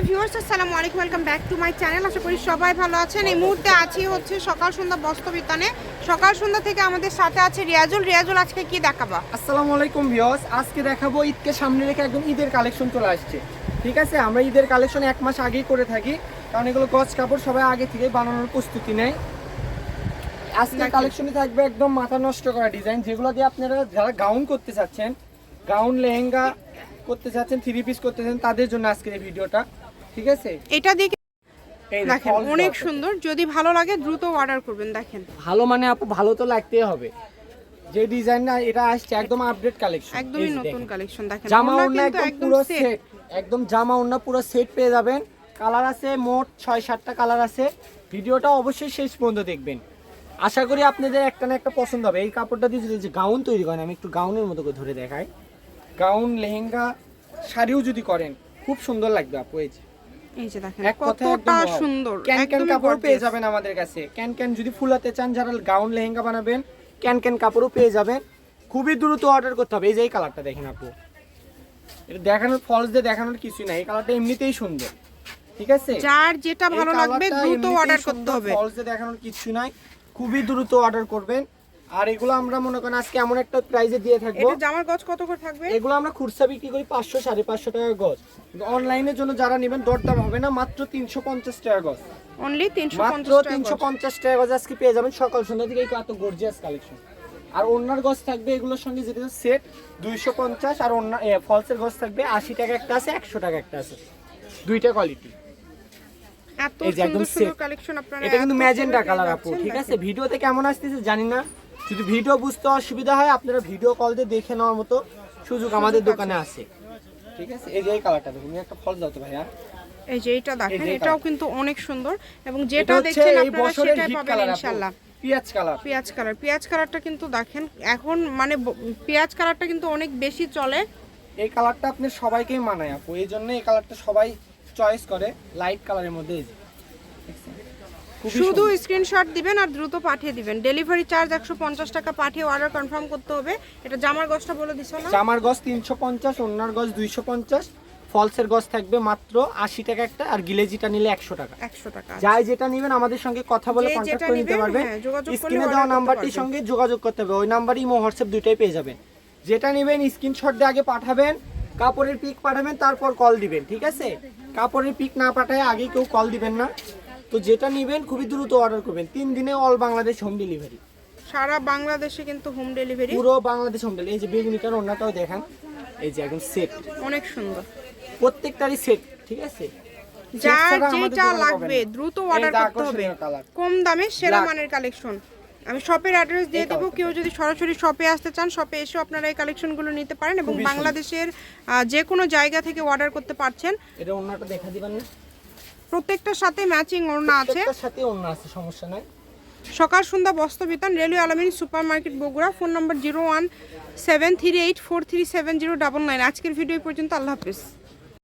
Hello viewers আসসালামু আলাইকুম welcome back to my channel. আশা করি সবাই ভালো আছেন। এই মুহূর্তে আছি হচ্ছে সকাল সন্ধ্যা বস্ত্রবিতানে সকাল সন্ধ্যা থেকে আমাদের সাথে আছে রিয়াজুল। রিয়াজুল আজকে কি দেখাবা? আসসালামু আলাইকুম ভিউয়ার্স আজকে দেখাবো ঈদকে সামনে রেখে একদম ঈদের কালেকশন চলে আসছে। ঠিক আছে? আমরা ঈদের কালেকশন এক মাস আগেই করে থাকি কারণ এগুলো গছ কাপড় সবাই আগে থেকে বানানোর প্রস্তুতি নেয়। আজকে। কালেকশনে থাকবে একদম মাথা নষ্ট করা ডিজাইন যেগুলো দিয়ে আপনারা যারা গাউন করতে চাচ্ছেন গাউন লেহেঙ্গা করতে চাচ্ছেন থ্রি পিস করতে চাচ্ছেন তাদের জন্য আজকের এই ভিডিওটা। ঠিক আছে? এটা দিয়ে দেখেন অনেক সুন্দর। যদি ভালো লাগে দ্রুত অর্ডার করবেন দেখেন। ভালো মানে আপু ভালো তো লাগতেই হবে। যে ডিজাইন না এটা আসছে একদম আপডেট কালেকশন একদমই নতুন কালেকশন দেখেন। জামা ওড়না একদম পুরো সেট একদম জামা ওড়না পুরো সেট পেয়ে যাবেন। কালার আছে মোট ছয় সাতটা কালার আছে। ভিডিওটা অবশ্যই শেষ পর্যন্ত দেখবেন। আশা করি আপনাদের একটা না একটা পছন্দ হবে। এই কাপড়টা দিয়ে যদি যে গাউন তৈরি করেন আমি একটু গাউনের মতো করে ধরে দেখাই। গাউন লেহেঙ্গা শাড়িও যদি করেন খুব সুন্দর লাগবে আপু এই যে। এই যে দেখেন কতটা সুন্দর ক্যান ক্যান একদমই পেয়ে যাবেন আমাদের কাছে। ক্যান ক্যান যদি ফুলাতে চান যারা গাউন লেহেঙ্গা বানাবেন ক্যান ক্যান কাপড়ও পেয়ে যাবেন। খুবই দ্রুত অর্ডার করতে হবে। এই যে এই কালারটা দেখেন আপু। এটা দেখানোর ফলস দিয়ে দেখানোর কিছুই নাই। এই কালারটা এমনিতেই সুন্দর। ঠিক আছে? যার যেটা ভালো লাগবে দ্রুত অর্ডার করতে হবে। ফলস দিয়ে দেখানোর কিছু নাই। খুবই দ্রুত অর্ডার করবেন। আর এগুলো আমরা মনে করেন আজকে এমন একটা প্রাইজে দিয়ে থাকব। এটা জামার গজ কত করে থাকবে? এগুলো আমরা খুচরা বিক্রি করি পাঁচশো সাড়ে পাঁচশো টাকা গজ। অনলাইনের জন্য যারা নেবেন দরদাম হবে না মাত্র তিনশো পঞ্চাশ টাকা গজ। অনলি 350 টাকা গজ। পঞ্চাশ টাকা গজ আজকে পেয়ে যাবেন সকাল সন্ধ্যা থেকে এত গর্জিয়াস কালেকশন আর অন্যার গজ থাকবে এগুলোর সঙ্গে যেটা সেট দুইশো পঞ্চাশ আর অন্য ফলসের গজ থাকবে আশি টাকা একটা আছে একশো টাকা একটা আছে। দুইটা কোয়ালিটি এত সুন্দর কালেকশন আপনারা এটা কিন্তু এত ম্যাজেন্টা কালার আপু ঠিক আছে। ভিডিওতে কেমন আসতেছে জানি না। যদি ভিডিও বুঝতে অসুবিধা হয় আপনারা ভিডিও কল দিয়ে দেখে নেওয়ার মতো সুযোগ আমাদের দোকানে আছে। ঠিক আছে? এই যে এই কালারটা দেখুন একটা ফল দাও তো ভাইয়া। এই যে এটা দেখেন এটাও কিন্তু অনেক সুন্দর এবং যেটা দেখছেন আপনারা সেটাই পাবেন ইনশাআল্লাহ পিয়াজ কালার পেঁয়াজ কালার পেঁয়াজ কালারটা কিন্তু দেখেন এখন মানে পেঁয়াজ কালারটা কিন্তু অনেক বেশি চলে। এই কালারটা আপনি সবাইকেই মানায় আপু এই জন্য এই কালারটা সবাই চয়েস করে লাইট কালারের মধ্যে। এই শুধু স্ক্রিনশট দিবেন আর দ্রুত পাঠিয়ে দিবেন। ডেলিভারি চার্জ একশো পঞ্চাশ টাকা পাঠিয়ে অর্ডার কনফার্ম করতে হবে। এটা জামার গছটা বলে দিছো না? জামার গছ তিনশো পঞ্চাশ অন্যার গছ দুইশো পঞ্চাশ ফলসের গছ থাকবে মাত্র আশি টাকা একটা আর গিলেজিটা নিলে একশো টাকা। একশো টাকা যাই যেটা নেবেন আমাদের সঙ্গে কথা বলে কন্ট্যাক্ট করে নিতে পারবেন। হ্যাঁ, স্ক্রিনে দেওয়া নাম্বারটির সঙ্গে যোগাযোগ করতে হবে। ওই নাম্বারই ইমো হোয়াটসঅ্যাপ দুইটাই পেয়ে যাবেন। যেটা নেবেন স্ক্রিনশট দিয়ে আগে পাঠাবেন কাপড়ের পিক পাঠাবেন তারপর কল দিবেন ঠিক আছে? কাপড়ের পিক না পাঠায় আগে কেউ কল দিবেন না। তো যেটা নেবেন খুবই দ্রুত অর্ডার করবেন। তিন দিনে অল বাংলাদেশ হোম ডেলিভারি সারা বাংলাদেশে কিন্তু হোম ডেলিভারি পুরো বাংলাদেশ হোম ডেলিভারি এই যে বেগুনিটার অন্যটাও দেখান। এই যে একদম সেট অনেক সুন্দর। প্রত্যেকটারই সেট ঠিক আছে? যার যেটা লাগবে দ্রুত অর্ডার করতে হবে। কম দামে সেরা মানের কালেকশন আমি শপের অ্যাড্রেস দিয়ে দেবো। কেউ যদি সরাসরি শপে আসতে চান শপে এসে আপনারা এই কালেকশনগুলো নিতে পারেন এবং বাংলাদেশের যে কোনো জায়গা থেকে অর্ডার করতে পারছেন। এটা অন্যটা দেখা দিবেন না? প্রত্যেকটার সাথে ম্যাচিং ওড়না আছে। সাথে ওড়না আছে সমস্যা নাই। সকাল সন্ধ্যা বস্ত্র বিতান railway Alamin super market Bogura phone number zero one seven three eight four three seven zero double nine আজকের ভিডিও পর্যন্ত আল্লাহ হাফিজ।